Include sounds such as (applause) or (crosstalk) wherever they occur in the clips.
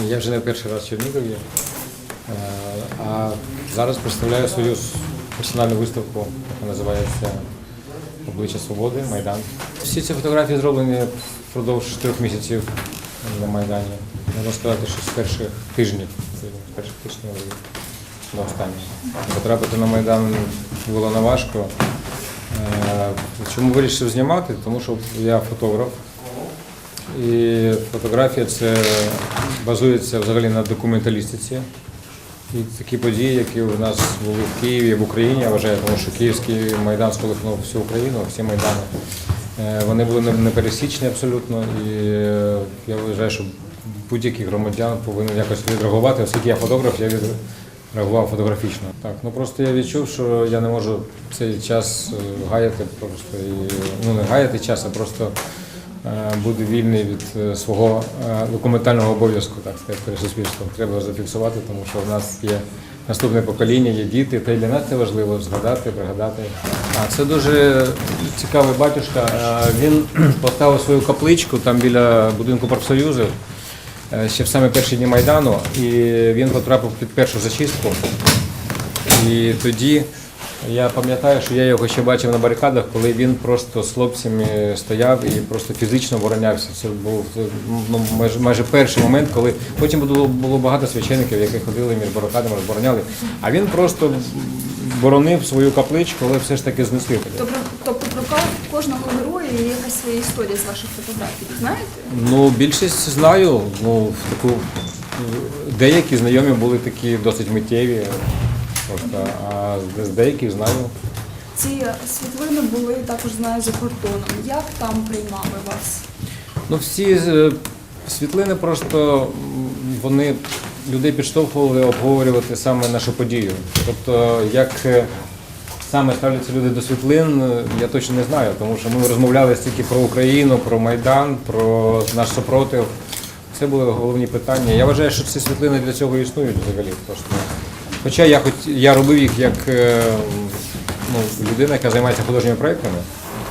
Я вже не перший раз в Чернігові, е, а зараз представляю свою персональну виставку, яка називається Обличчя Свободи Майдан. Всі ці фотографії зроблені впродовж трьох місяців на Майдані. Можна сказати, що з перших тижнів, з перших тижнів до останнього. Потрапити на Майдан було неважко. Е, Чому вирішив знімати? Тому що я фотограф. І фотографія це базується взагалі на документалістиці. І такі події, які у нас були в Києві, в Україні, я вважаю, тому що Київський майдан сколихнув всю Україну, всі майдани. Е, Вони були не- непересічні абсолютно. І е, я вважаю, що будь-який громадян повинен якось відреагувати, оскільки я фотограф, я відреагував фотографічно. Так, ну просто я відчув, що я не можу цей час е, гаяти просто і ну не гаяти час, а просто е, бути вільний від е, свого е, документального обов'язку, так сказати, перед суспільством. Треба зафіксувати, тому що в нас є наступне покоління, є діти, та й для нас це важливо згадати, пригадати. А це дуже цікавий батюшка. Він (clears throat) поставив свою капличку там біля будинку профсоюзу ще в самі перші дні Майдану, і він потрапив під першу зачистку. І тоді я пам'ятаю, що я його ще бачив на барикадах, коли він просто з хлопцями стояв і просто фізично оборонявся. Це був ну, майже, майже перший момент, коли потім було, було багато священиків, які ходили між барикадами, розбороняли. А він просто боронив свою капличку, але все ж таки знесли. Тобто, тобто про кожного героя є якась своя історія з ваших фотографій, знаєте? Ну, більшість знаю. Ну, в таку деякі знайомі були такі досить миттєві. Просто, а з- деяких знаю. Ці світлини були також знаю за кордоном. Як там приймали вас? Ну, всі е, світлини просто вони людей підштовхували обговорювати саме нашу подію. Тобто, як е, саме ставляться люди до світлин, е, я точно не знаю, тому що ми розмовляли стільки про Україну, про Майдан, про наш супротив. Це були головні питання. Я вважаю, що ці світлини для цього існують взагалі. Просто. Хоча я хоч я робив їх як е, ну, людина, яка займається художніми проектами.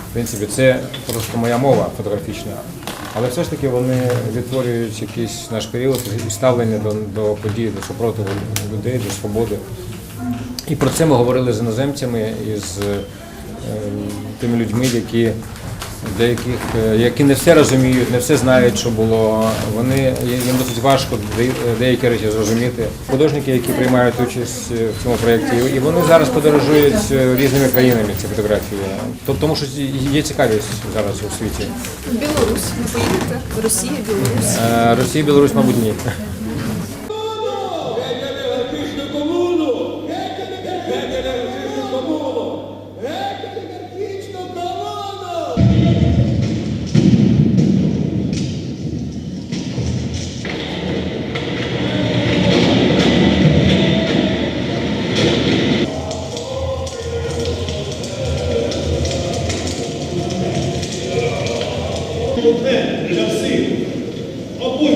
В принципі, це просто моя мова фотографічна. Але все ж таки вони відтворюють якийсь наш період і ставлення до, до подій, до супротиву людей, до свободи. І про це ми говорили з іноземцями і з е, тими людьми, які деяких, е, які не все розуміють, не все знають, що було. Вони їм досить важко деякі речі зрозуміти. Художники, які приймають участь е, в цьому проєкті, і вони зараз подорожують е, різними країнами ці фотографії. Тобто, тому що є цікавість зараз у світі. Білорусь не поїдете? В Росію, Білорусь. Росія, Білорусь, мабуть, ні. Já sei. Ó, por